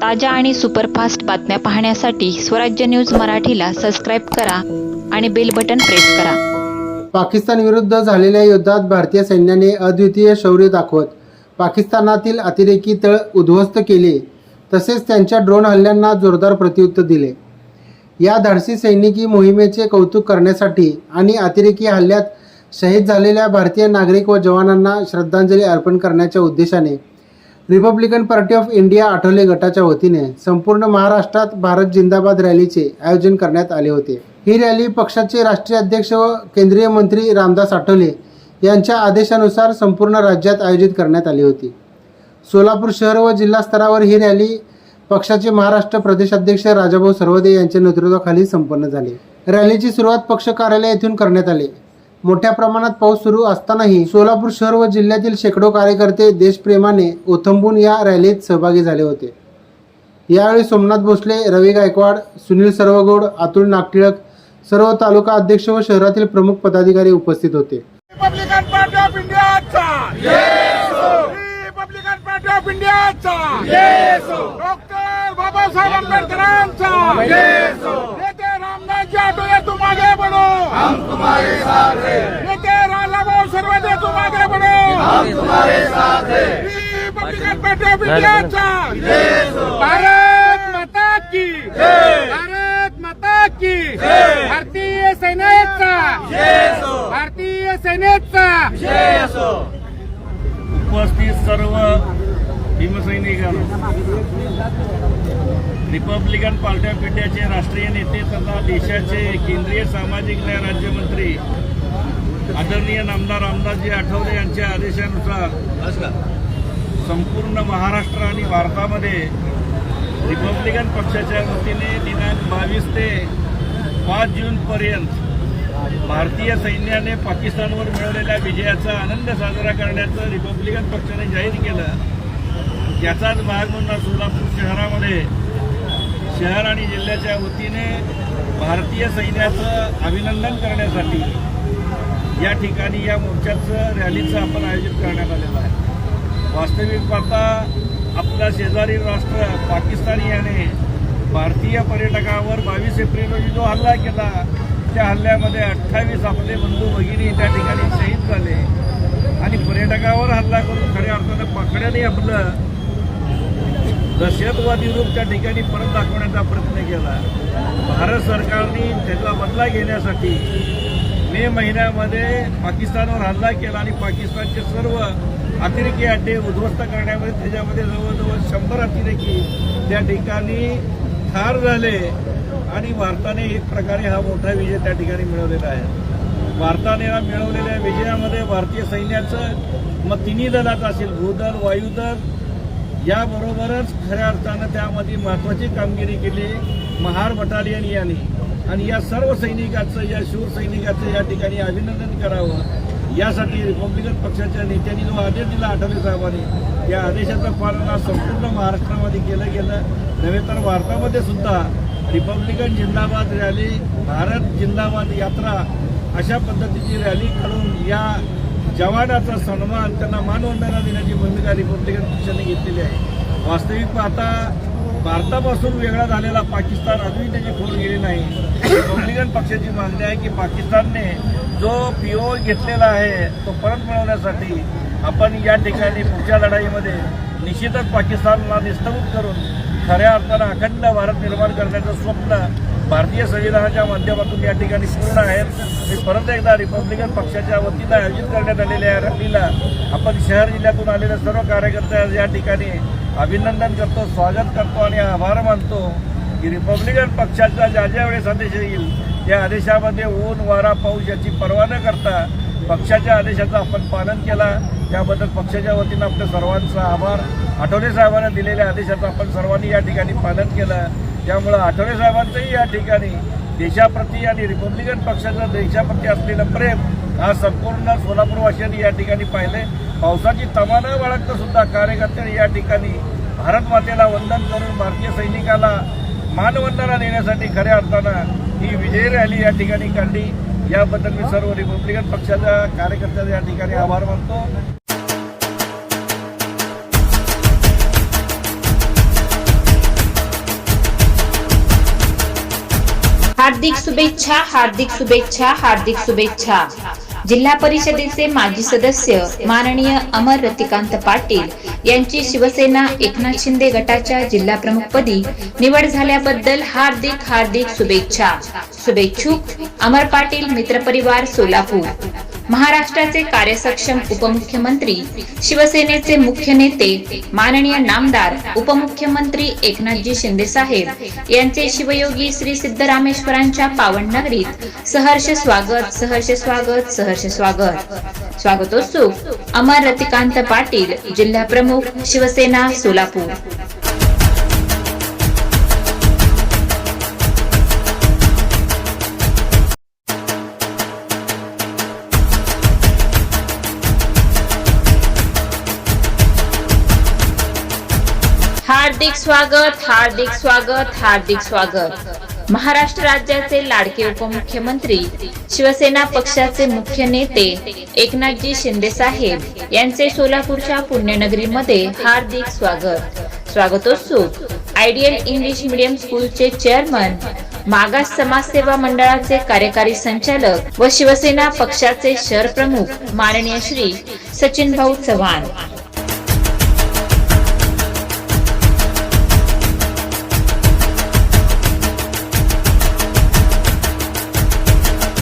ताज्या आणि सुपरफास्ट बातम्या पाहण्यासाठी स्वराज्य न्यूज मराठीला सबस्क्राईब करा आणि बेल बटन प्रेस करा. पाकिस्तान विरुद्ध झालेल्या युद्धात भारतीय सैन्याने अद्वितीय शौर्य दाखवत पाकिस्तानातील अतिरेकी तळ उद्ध्वस्त केले तसेच त्यांच्या ड्रोन हल्ल्यांना जोरदार प्रत्युत्तर दिले. या धाडसी सैनिकी मोहिमेचे कौतुक करण्यासाठी आणि अतिरेकी हल्ल्यात शहीद झालेल्या भारतीय नागरिक व जवानांना श्रद्धांजली अर्पण करण्याच्या उद्देशाने Republican Party of India Athawale गटाच्या वतीने संपूर्ण महाराष्ट्रात भारत जिंदाबाद रॅलीचे आयोजन करण्यात आले होते. ही रॅली पक्षाचे राष्ट्रीय अध्यक्ष व केंद्रीय मंत्री रामदास आठवले यांच्या आदेशानुसार संपूर्ण राज्यात आयोजित करण्यात आली होती. सोलापूर शहर व जिल्हा स्तरावर ही रॅली पक्षाचे महाराष्ट्र प्रदेशाध्यक्ष राजाभाऊ सर्वदे यांच्या नेतृत्वाखाली संपन्न झाली. रॅलीची सुरुवात पक्ष कार्यालय येथून करण्यात आली. मोठ्या प्रमाणात पाऊस सुरू असतानाही सोलापूर शहर व जिल्ह्यातील शेकडो कार्यकर्ते देशप्रेमाने ओथंबून या रॅलीत सहभागी झाले होते. यावेळी सोमनाथ भोसले रवी गायकवाड सुनील सर्वगोड अतुल नागटिळक सर्व तालुका अध्यक्ष व शहरातील प्रमुख पदाधिकारी उपस्थित होते. बाबासाहेब आंबेडकरांचा! आगे बढ़ो हम तुम्हारे साथ नेते रालाभाऊ सर्वदे तुम आगे बढ़ो हम तुम्हारे साथ ऑफ इंडियाचा भारत माता की. भारत माता की. भारतीय सेनेचा. भारतीय सेनेचा. उपस्थित सर्व भीमसैनिकांना रिपब्लिकन पार्टी ऑफ इंडियाचे राष्ट्रीय नेते तथा देशाचे केंद्रीय सामाजिक न्याय राज्यमंत्री आदरणीय नामदार रामदासजी आठवले यांच्या आदेशानुसार संपूर्ण महाराष्ट्र आणि भारतामध्ये रिपब्लिकन पक्षाच्या वतीने दिनांक बावीस ते पाच जूनपर्यंत भारतीय सैन्याने पाकिस्तानवर मिळवलेल्या विजयाचा आनंद साजरा करण्याचं रिपब्लिकन पक्षाने जाहीर केलं. याचाच भाग म्हणून सोलापूर शहरामध्ये शहर आणि जिल्ह्याच्या वतीने भारतीय सैन्याचं अभिनंदन करण्यासाठी या ठिकाणी या मोर्चाचं रॅलीचं आपण आयोजित करण्यात आलेलं आहे. वास्तविक पाहता आपला शेजारी राष्ट्र पाकिस्तान याने भारतीय पर्यटकावर बावीस एप्रिल रोजी जो हल्ला केला त्या हल्ल्यामध्ये अठ्ठावीस आपले बंधू भगिनी त्या ठिकाणी शहीद झाले. आणि पर्यटकावर हल्ला करून खऱ्या अर्थानं पकड्याने आपलं दहशतवादी रूप त्या ठिकाणी परत दाखवण्याचा प्रयत्न केला. भारत सरकारने त्याचा बदला घेण्यासाठी मे महिन्यामध्ये पाकिस्तानवर हल्ला केला आणि पाकिस्तानचे सर्व अतिरेकी अड्डे उद्ध्वस्त करण्यामध्ये त्याच्यामध्ये जवळजवळ शंभर अतिरेकी त्या ठिकाणी ठार झाले आणि भारताने एक प्रकारे हा मोठा विजय त्या ठिकाणी मिळवलेला आहे. भारताने हा मिळवलेल्या विजयामध्ये भारतीय सैन्याचं मग तिन्ही दलाचं असेल भूदल वायुदल याबरोबरच खऱ्या अर्थानं त्यामध्ये महत्वाची कामगिरी केली महार बटालियन यांनी. आणि या सर्व सैनिकाचं या शूर सैनिकाचं या ठिकाणी अभिनंदन करावं. यासाठी रिपब्लिकन पक्षाच्या नेत्यांनी जो आदेश दिला आठवले साहेबांनी या आदेशाचं पालन आज संपूर्ण महाराष्ट्रामध्ये केलं गेलं. नव्हे तर भारतामध्ये सुद्धा रिपब्लिकन जिंदाबाद रॅली भारत जिंदाबाद यात्रा अशा पद्धतीची रॅली काढून या जवानाचा सन्मान त्यांना मानवंदना देण्याची भूमिका रिपब्लिकन पक्षाने घेतलेली आहे. वास्तविक पाहता भारतापासून वेगळा झालेला पाकिस्तान अजूनही त्याची खोड गेली नाही. रिपब्लिकन पक्षाची मागणी आहे की पाकिस्तानने जो पीओ घेतलेला आहे तो परत मिळवण्यासाठी आपण या ठिकाणी पुढच्या लढाईमध्ये निश्चितच पाकिस्तानला निस्तभूत करून खऱ्या अर्थानं अखंड भारत निर्माण करण्याचं स्वप्न भारतीय संविधानाच्या माध्यमातून या ठिकाणी पूर्ण आहेत. मी परत एकदा रिपब्लिकन पक्षाच्या वतीनं आयोजित करण्यात आलेल्या या रॅलीला आपण शहर जिल्ह्यातून आलेल्या सर्व कार्यकर्ते या ठिकाणी अभिनंदन करतो स्वागत करतो आणि आभार मानतो की रिपब्लिकन पक्षाचा ज्या ज्या वेळेस आदेश येईल त्या आदेशामध्ये ऊन वारा पाऊस याची पर्वा न करता पक्षाच्या आदेशाचं आपण पालन केला. त्याबद्दल पक्षाच्या वतीनं आपल्या सर्वांचा आभार. आठवले साहेबांना दिलेल्या आदेशाचं आपण सर्वांनी या ठिकाणी पालन केलं. त्यामुळं आठवले साहेबांचंही या ठिकाणी देशाप्रती आणि रिपब्लिकन पक्षाचं देशाप्रती असलेलं प्रेम हा संपूर्ण सोलापूरवासियांनी या ठिकाणी पाहिले पावसाची तमा न बाळगता सुद्धा कार्यकर्त्यांनी या ठिकाणी भारत मातेला वंदन करून भारतीय सैनिकाला मानवंदना देण्यासाठी खऱ्या अर्थानं ही विजय रॅली या ठिकाणी काढली. याबद्दल मी सर्व रिपब्लिकन पक्षाच्या कार्यकर्त्यांचा या ठिकाणी आभार मानतो. हार्दिक शुभेच्छा हार्दिक शुभेच्छा हार्दिक शुभेच्छा. जिल्हा परिषदेचे माजी सदस्य माननीय अमर रतिकांत पाटील यांची शिवसेना एकनाथ शिंदे गटाच्या जिल्हा प्रमुखपदी निवड झाल्याबद्दल हार्दिक हार्दिक शुभेच्छा. शुभेच्छुक अमर पाटील मित्रपरिवार सोलापूर. महाराष्ट्राचे कार्यसक्षम उपमुख्यमंत्री शिवसेनेचे मुख्य नेते माननीय नामदार उपमुख्यमंत्री एकनाथजी शिंदे साहेब यांचे शिवयोगी श्री सिद्धरामेश्वरांच्या पावन नगरीत सहर्ष स्वागत सहर्ष स्वागत सहर्ष स्वागत. स्वागतोत्सुक अमर रतिकांत पाटील जिल्हा प्रमुख शिवसेना सोलापूर. हार्दिक स्वागत हार्दिक स्वागत हार्दिक स्वागत. महाराष्ट्र राज्याचे लाडके उपमुख्यमंत्री शिवसेना पक्षाचे मुख्य नेते एकनाथजी शिंदे साहेब यांचे सोलापूरच्या पुण्यनगरीमध्ये हार्दिक स्वागत. स्वागतोत्सुक. आयडियल इंग्लिश मीडियम स्कूलचे चेअरमन मागास समाजसेवा मंडळाचे कार्यकारी संचालक व शिवसेना पक्षाचे शहर प्रमुख माननीय श्री सचिन भाऊ चव्हाण.